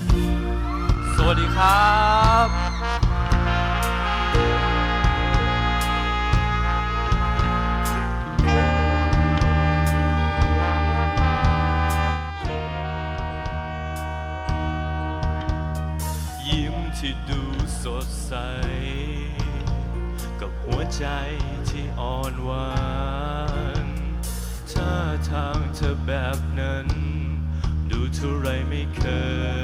สวัสดีครับยิ้มที่ดูสดใส กับหัวใจที่อ่อนหวานท่าทางเธอแบบนั้น ดูเท่าไรไม่เคย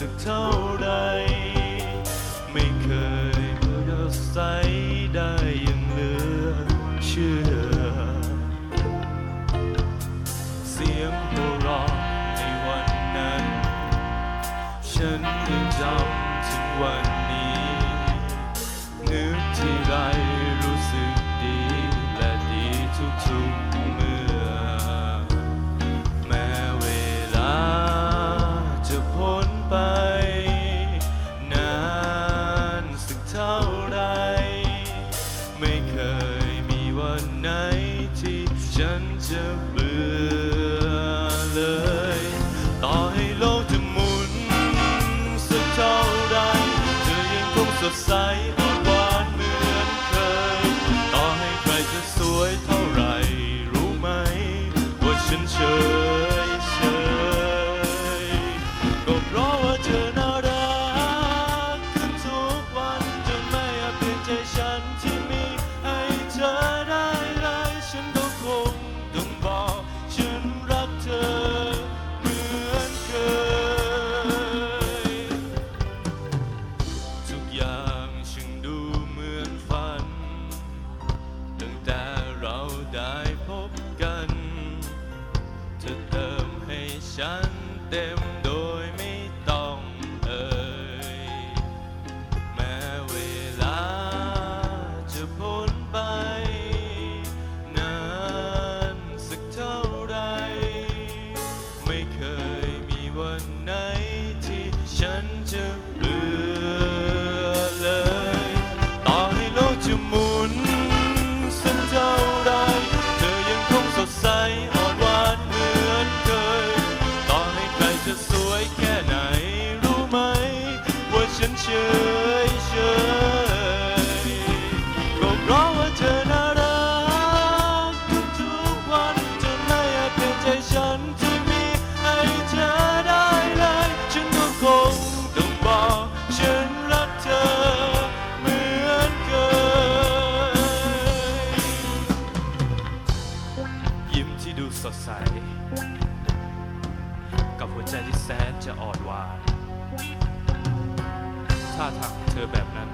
สักเท่าใด ไม่เคยเมื่อใสได้ยังเหลือเชื่อ เสียงหัวเราะในวันนั้น ฉันยังจำถึงวันนี้ นึกที่ไร เฉยเฉยก็เพราะว่าเธอน่ารักทุกๆวันจนไม่อาจเปลี่ยนใจฉันที่มีให้เธอได้เลย ฉันก็คงต้องบอกฉันรักเธอเหมือนเคย ยิ้มที่ดูสดใส กับหัวใจที่แสนจะอ่อนหวาน ท่าทางเธอแบบนั้น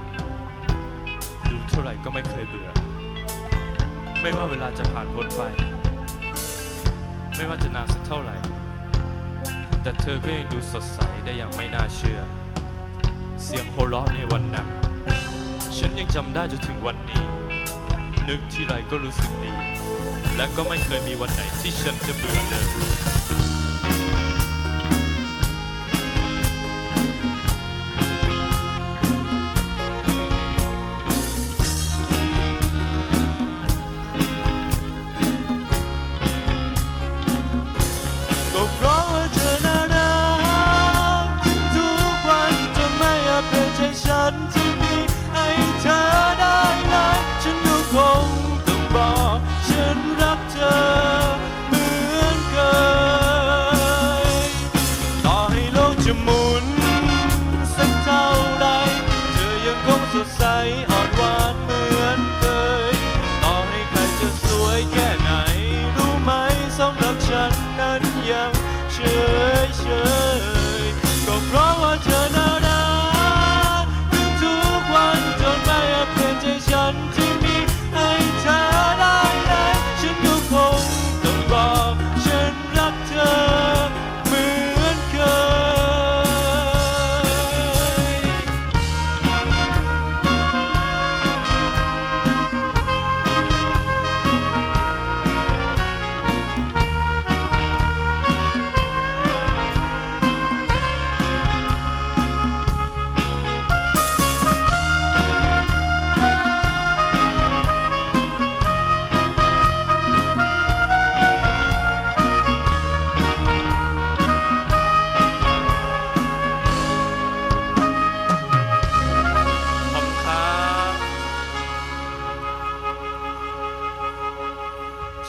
ดูเท่าไหร่ก็ไม่เคยเบื่อ ไม่ว่าเวลาจะผ่านพ้นไป ไม่ว่าจะนานสักเท่าไหร่ แต่เธอก็ยังดูสดใสได้อย่างไม่น่าเชื่อ เสียงโหเราะในวันนั้น ฉันยังจำได้จนถึงวันนี้ นึกทีไรก็รู้สึกดี และก็ไม่เคยมีวันไหนที่ฉันจะเบื่อเลย ใส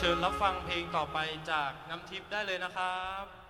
ชิญรับฟังเพลงต่อไปจากน้ำทิพย์ได้เลยนะครับ